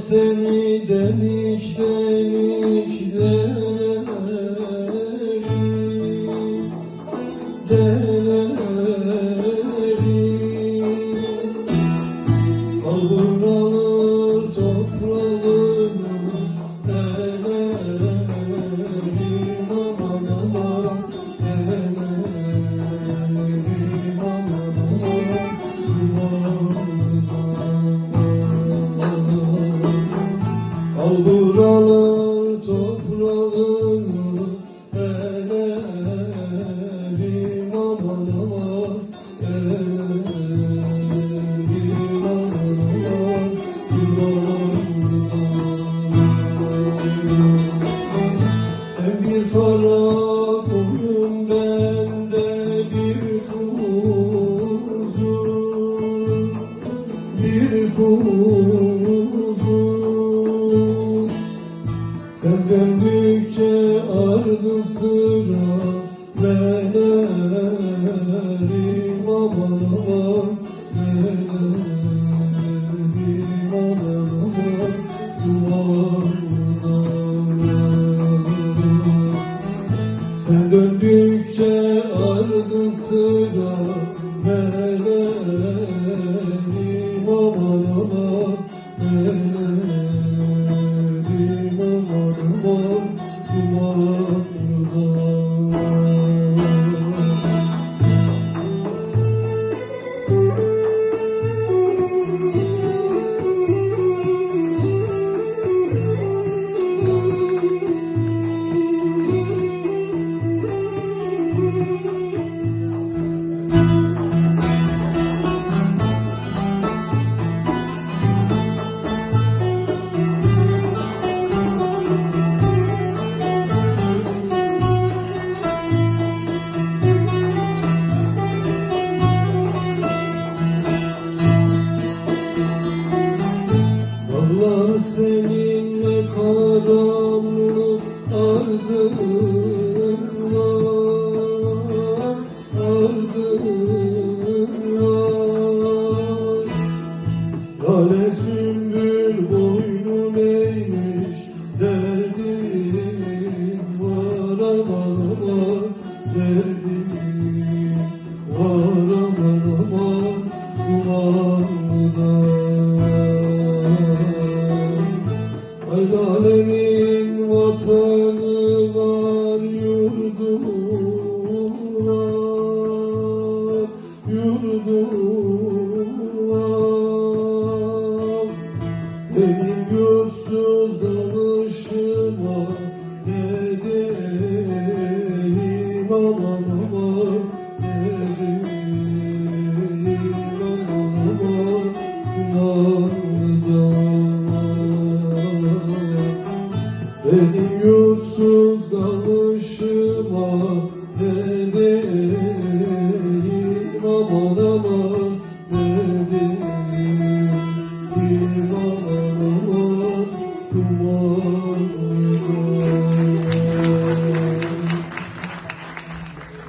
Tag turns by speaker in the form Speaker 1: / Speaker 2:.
Speaker 1: seni demiş demiş derim. derim. Döndükçe ardı sıra ben erim aman aman erim aman aman duvardan Sen döndükçe ardı sıra ben erim aman aman seninle karanlık ardın Ay lalenin vatanı var yurdu var yurdu var benim yursuz dalışıma ne aman aman